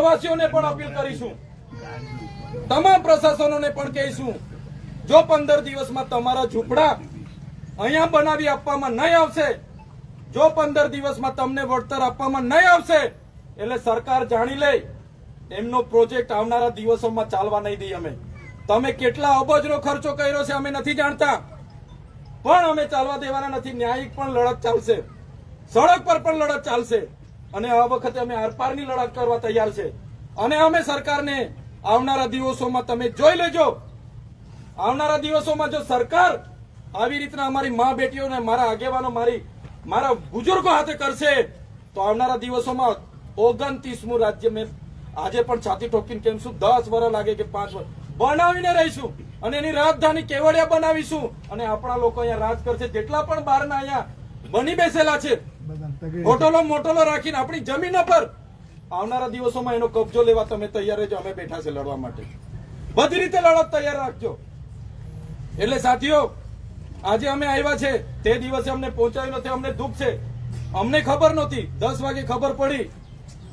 પ્રવાસીઓને પણ અપીલ કરીશું. તમામ પ્રશાસનોને પણ કહીશું, જો પંદર દિવસમાં તમારા ઝૂંપડા અહીંયા બનાવી આપવામાં નહીં આવશે, જો પંદર દિવસમાં તમને વળતર આપવામાં નહીં આવશે, એટલે સરકાર જાણી લે, એમનો પ્રોજેક્ટ આવનારા દિવસોમાં ચાલવા નહીં દઈએ અમે. તમે કેટલા અબજનો ખર્ચો કર્યો છે અમે નથી જાણતા. પણ અમે ચાલવા દેવાના નથી. ન્યાયિક પણ લડત ચાલશે. સડક પર પણ લડત ચાલશે. અને આ વખતે અમે આરપારની લડત કરવા તૈયાર છે. અને અમે સરકારને આવનારા દિવસોમાં તમે જોઈ લેજો. આવનારા દિવસોમાં જો સરકાર આવી રીતના અમારી મા બેટીઓને, મારા આગેવાનો, મારી, મારા બુજુર્ગો હાથે કરશે, તો આવનારા દિવસોમાં ઓગણત્રીસમું રાજ્ય મેં આજે પણ છાતી ઠોકીને કેમ છું? દસ વર્ષ લાગે કે પાંચ વર્ષ બનાવીને રહીશું અને એની રાજધાની કેવડિયા બનાવીશું. અને આપણા લોકો અહીંયા રાજ કરશે. જેટલા પણ બહારના અહીંયા બની બેસેલા છે હોટલો મોટલો રાખીને આપણી જમીન પર. આવનારા દિવસોમાં એનો કબજો લેવા તમે તૈયાર રહેજો અમે બેઠા છે લડવા માટે. બધી રીતે લડત તૈયાર રાખજો. એટલે સાથીઓ આજે અમે આવ્યા છે તે દિવસે અમને પહોંચાયું નથી અમને દુઃખ છે. અમને ખબર નહોતી દસ વાગે ખબર પડી.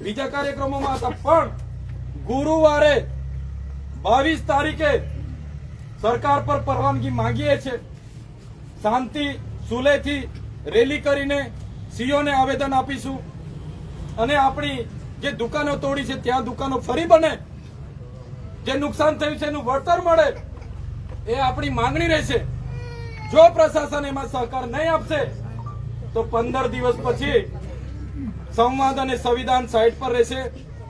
બીજા કાર્યક્રમોમાં હતા પણ ગુરુવારે બાવીસ તારીખે સરકાર પર પરવાનગી માંગીએ છે શાંતિ સુલેથી રેલી કરીને સીઓને આવેદન આપીશું. અને આપણી જે દુકાનો તોડી છે ત્યાં દુકાનો ફરી બને. જે નુકસાન થયું છે એનું વળતર મળે. એ આપણી માંગણી રહેશે. જો પ્રશાસન એમાં સહકાર નહીં આપશે તો પંદર દિવસ પછી સંવાદ અને સંવિધાન સાઈડ પર રહેશે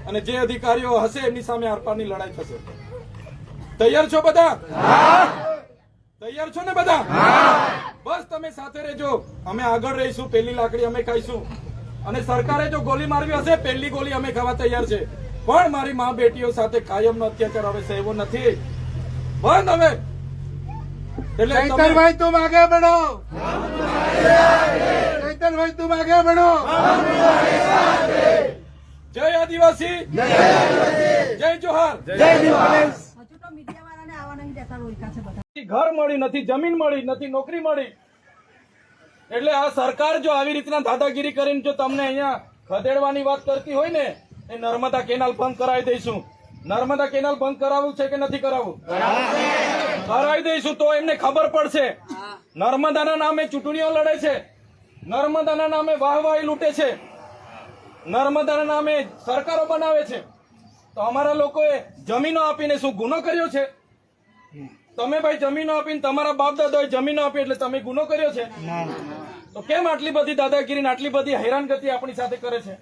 અને જે અધિકારીઓ હશે એમની સામે આરપારની લડાઈ થશે. તૈયાર છો બધા? તૈયાર છો ને બધા? તમે સાથે રહેજો. અમે આગળ રહીશું પહેલી લાકડી અમે ખાઈશું. અને સરકારે જો ગોલી મારવી હશે પહેલી ગોલી અમે ખાવા તૈયાર છે. પણ મારી મા બેટીઓ સાથે કાયમનો અત્યાચાર હવે સહેવો નથી. બંધ હવે. એટલે ચૈતનભાઈ તું માગે બનો. ચૈતનભાઈ તું માગે બનો. જય આદિવાસી. જય જોહાર. જય મીડિયા ઘર મળી નથી જમીન મળી નથી નોકરી મળી. એટલે આ સરકાર જો આવી રીતના દાદાગીરી કરીને જો તમને અહીંયા ખદેડવાની વાત કરતી હોય ને, એ નર્મદા કેનાલ બંધ કરાવી દઈશું. નર્મદા કેનાલ બંધ કરાવવું છે કે નથી કરાવવું? કરાવી દઈશું તો એમને ખબર પડશે. નર્મદાના નામે ચૂંટણીઓ લડે છે. નર્મદાના નામે વાહવાહી લૂંટે છે. નર્મદાના નામે સરકારો બનાવે છે. તો અમારા લોકોએ જમીનો આપીને શું ગુનો કર્યો છે? તમે ભાઈ જમીનો આપીને તમારા બાપ દાદાએ જમીનો આપી એટલે તમે ગુનો કર્યો છે? તો કેમ આટલી બધી દાદાગીરી ને આટલી બધી હેરાનગતિ આપણી સાથે કરે છે?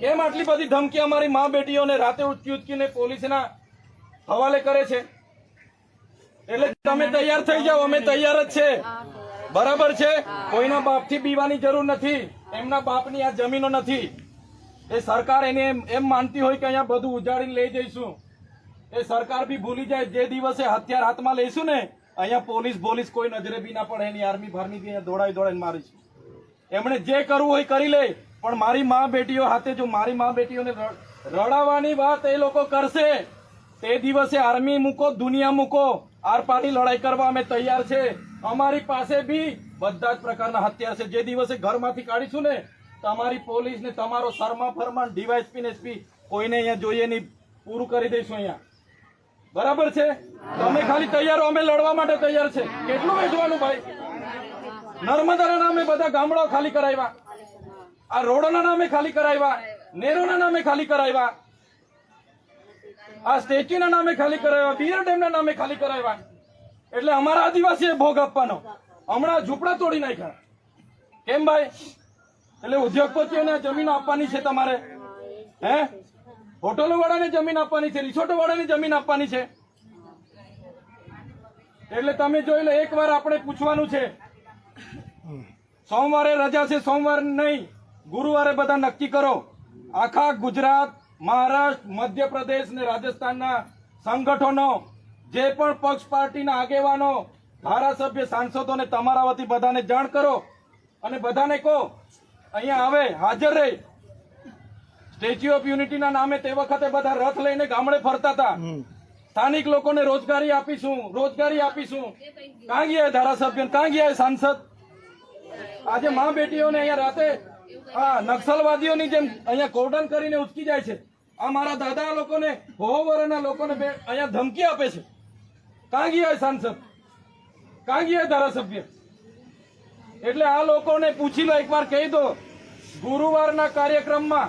કેમ આટલી બધી ધમકી અમારી મા બેટીઓને રાતે ઉચકી ઉચકીને પોલીસના હવાલે કરે છે? એટલે તમે તૈયાર થઈ જાઓ અમે તૈયાર જ છે. બરાબર છે? કોઈના બાપથી બીવાની જરૂર નથી. એમના બાપની આ જમીનો નથી. એ સરકાર એને એમ- એમ માનતી હોય કે અહીંયા બધું ઉજાડીને લઈ જઈશું. એ સરકાર બી ભૂલી જાય જે દિવસે હથિયાર હાથમાં લઈશું ને, અહીંયા પોલીસ પોલીસ કોઈ નજરે બી ના પડે, એની આર્મી ફાર્મી અહીંયા દોડાવી દોડાવીને મારીશું એમણે જે કરવું હોય કરી લે, પણ મારી મા બેટીઓ હાથે જો મારી મા બેટીઓને રડાવાની વાત એ લોકો કરશે. તે દિવસે આર્મી મૂકો, દુનિયા મૂકો આરપારની લડાઈ કરવા અમે તૈયાર છે. અમારી પાસે બી બધા જ પ્રકારના હથિયાર છે. જે દિવસે ઘરમાંથી કાઢીશું ને, તમારી પોલીસ ને તમારો શર્મા ફરમાન ડીવાયસપી ને એસપી કોઈને અહીંયા જોઈએ નહીં. પૂરું કરી દઈશું અહીંયા. બરાબર છે? તમે ખાલી તૈયાર, અમે લડવા માટે તૈયાર છે. કેટલું વેચવાનું ભાઈ? નર્મદાના નામે બધા ગામડાઓ ખાલી કરાવ્યા. આ રોડોના નામે ખાલી કરાવ્યા. નેરોના નામે ખાલી કરાવ્યા. આ સ્ટેચ્યુના નામે ખાલી કરાવ્યા. બિયર ડેમના નામે ખાલી કરાવ્યા. એટલે અમારા આદિવાસીએ ભોગ આપવાનો. હમણાં ઝૂંપડા તોડી નાખ્યા. કેમ ભાઈ? એટલે ઉદ્યોગપતિઓને જમીન આપવાની છે તમારે. હે? હોટલો વાળાને જમીન આપવાની છે રિસોર્ટો વાળાને જમીન આપવાની છે. એટલે તમે જોઈ લો એક વાર આપણે પૂછવાનું છે, સોમવારે રજા છે, સોમવાર નહીં, ગુરુવારે બધા નક્કી કરો. આખા ગુજરાત, મહારાષ્ટ્ર, મધ્યપ્રદેશ ને રાજસ્થાનના સંગઠનો, જે પણ પક્ષ પાર્ટીના આગેવાનો, ધારાસભ્ય સાંસદોને તમારા વતી બધાને જાણ કરો. અને બધાને કહો, અહીંયા આવે, હાજર રહે. સ્ટેચ્યુ ઓફ યુનિટીના નામે તે વખતે બધા રથ લઈને ગામડે ફરતા હતા. સ્થાનિક લોકોને રોજગારી આપીશું રોજગારી આપીશું. કાં ગયા ધારાસભ્ય કાં ગયા સાંસદ? આજે મા બેટીઓને અહીંયા રાતે હા નક્સલવાદીઓની જેમ અહીંયા કોર્ડન કરીને ઉચકી જાય છે. આ મારા દાદા લોકોને હોવરના લોકોને અહીંયા ધમકી આપે છે. કાં ગયા સાંસદ? કાં ગયા ધારાસભ્ય? એટલે આ લોકોને પૂછી લો એકવાર કહી દો. ગુરુવારના કાર્યક્રમમાં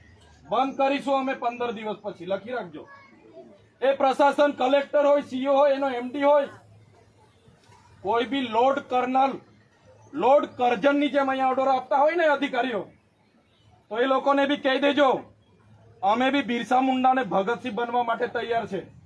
બંધ કરીશું અમે પંદર દિવસ પછી. લખી રાખજો. એ પ્રશાસન કલેક્ટર હોય, સીઓ હોય, એનો એમડી હોય, કોઈ બી લોડ કર્નલ લોડ કરજનની જેમ અહીંયા ઓર્ડર આપતા હોય ને અધિકારીઓ, તો એ લોકોને બી કહી દેજો. અમે બી બિરસા મુંડાને ભગતસિંહ બનવા માટે તૈયાર છે.